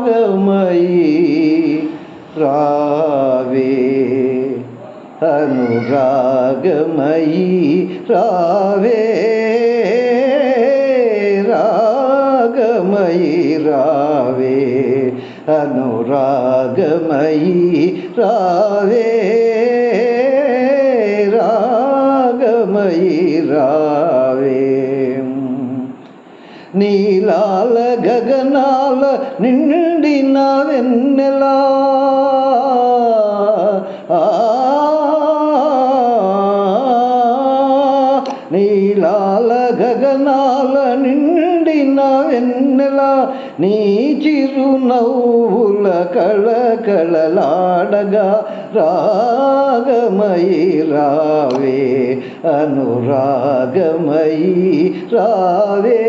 రాగమయీ రావే అనురాగమయీ రావే రాగమయీ రావే అనురాగమయీ రావే రాగమయీ రావే నీలాల గగనాల నిండిన వెన్నెలా. నీలాల గగనాల నిండిన వెన్నెలా. నీ చిరునవ్వుల కళకళలాడగా రాగమయి రావే. అనురాగమయీ రావే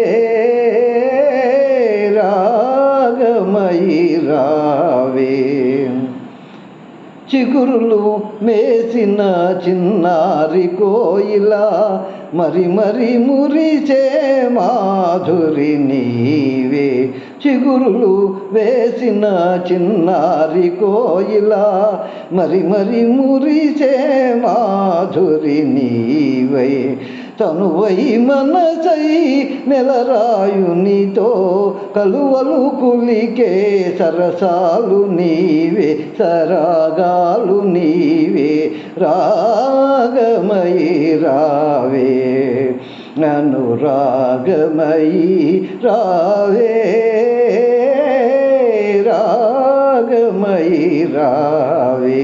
రాగమయీ రావే. చిగురులు మేసిన చిన్నారి కోయిలా మరి మరి మురిచే మాధురి చిగురులు వేసిన చిన్నారి కోయిల మరి మరి మురిసే మాధురి నీవై. తనువై మనసై నెలరాయునితో కలువలు కులికే సరసాలు నీవే సరాగాలు నీవే. రాగమయీ రా అనురాగమయి రావే రాగమయి రావే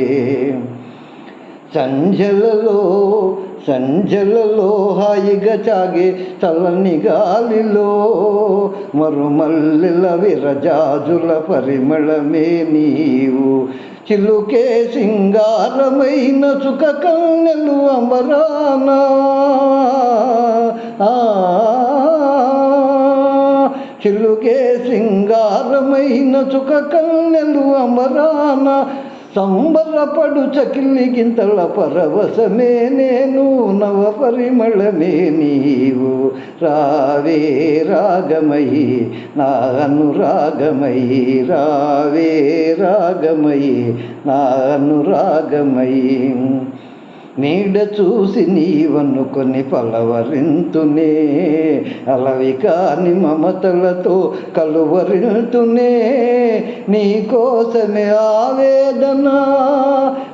సంజలలో సంజలలో హాయిగా చాగే చల్లని గాలిలో మరుమల్లెల విరజాజుల పరిమళమే నీవు. చిలుకే సింగారమైన సుఖ కన్నెలు అమరానా. చిలుకే సింగారమైన సుఖ కన్నెలు అమరానా. సంబరపడు చకిల్లి గింతల పరవశమే నేను నవ పరిమళమే నీవు. రావే రాగమయి నా అనురాగమయి రావే రాగమయి నా అనురాగమయి. నీడ చూసి నీవనుకొని పలవరింతునే అలవి కాని మమతలతో కలువరింతునే. నీ కోసమే ఆవేదన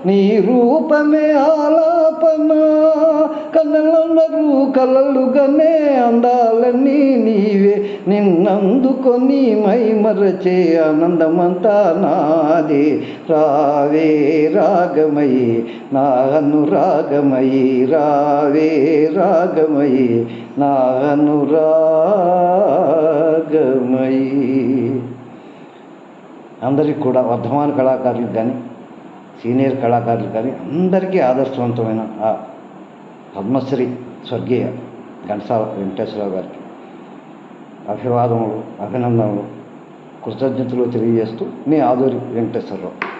నీ రూపమే ఆలాపనా. కళ్ళందరూ కలలుగానే అందాలని నీవే. నిన్నందుకొని మై మరచే ఆనందమంతా నాదే. రావే రాగమయి నా అనురాగమయి రావే రాగమయి నా అనురాగమయి. అందరికి కూడా వర్ధమాన కళాకారులు కానీ సీనియర్ కళాకారులు కానీ అందరికీ ఆదర్శవంతమైన ఆ పద్మశ్రీ స్వర్గీయ ఘంటసాల వెంకటేశ్వరరావు గారికి అభివాదములు అభినందనలు కృతజ్ఞతలు తెలియజేస్తూ మీ ఆదూరి వెంకటేశ్వరరావు.